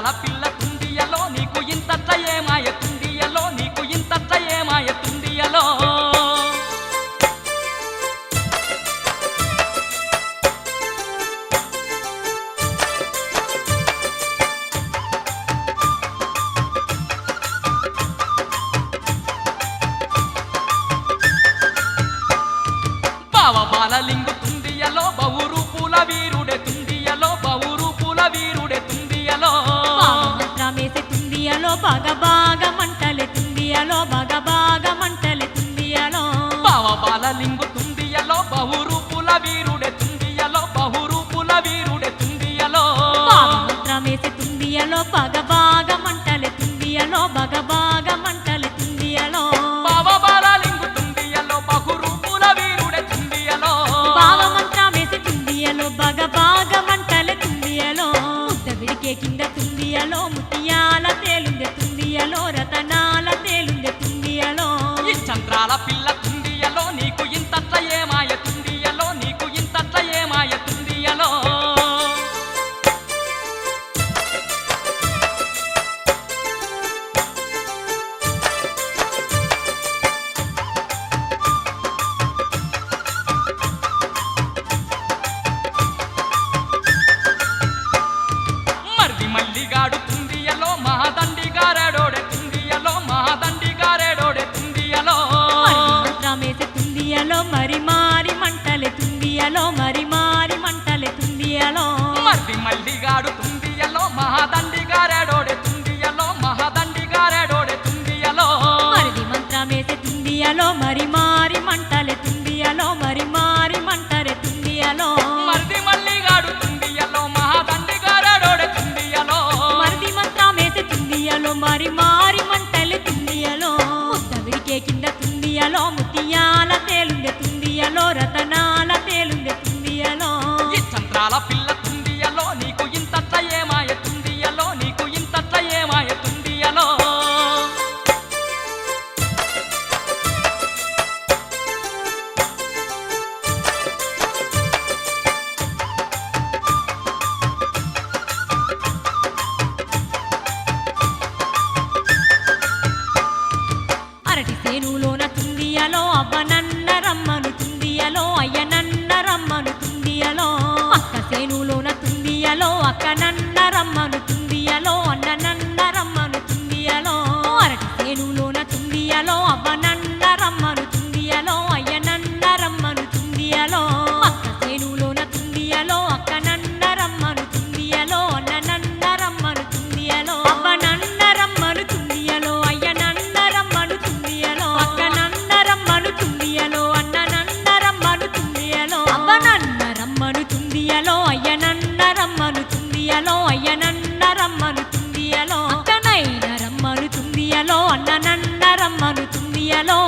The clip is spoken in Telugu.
తల పిల్ల కుందియలో నీకు ఇంతట్ల ఏమాయ కుందియలో నీకు ఇంతట్ల ఏమాయ కుందియలో. బావ బాలలింగు బాగా మంటలెత్తుంది అలో బాగా బాగా మంటలెత్తుంది అలో బావ బాలలింగు తుంది అలో బహురూపుల వీరుడే తుంది అలో బహురూపుల వీరుడే తుంది అలో బావ మంత్రమేసి తుంది అలో బాగా సంవత్సరాల పిల్ల తుందియలో మరి మారి మంటలే తుందియలో. మళ్ళీ మళ్ళీ గాడు తుందియలో మహాదండి గారేడోడే తుందియలో మహాదండి గారేడోడే తుందియలో. మరిది మంత్రం వేసే మరి మారి మంటలే తుందియలో మరి మారి మంటలే తుందియలో. మరిది మళ్ళీ గాడు తుందియలో మహాదండి గారేడోడే తుందియలో. మరిది మంత్రం వేసే తుందియలో మరి సేనులోన తుందియలో అవ్వ నన్న రమ్మను తుందియలో అయ్య నన్న రమ్మను తుందియలో. అక్క సేనులోన తుందియలో అక్క నన్న రమ్మను తుందియలో মানু তুমি এলো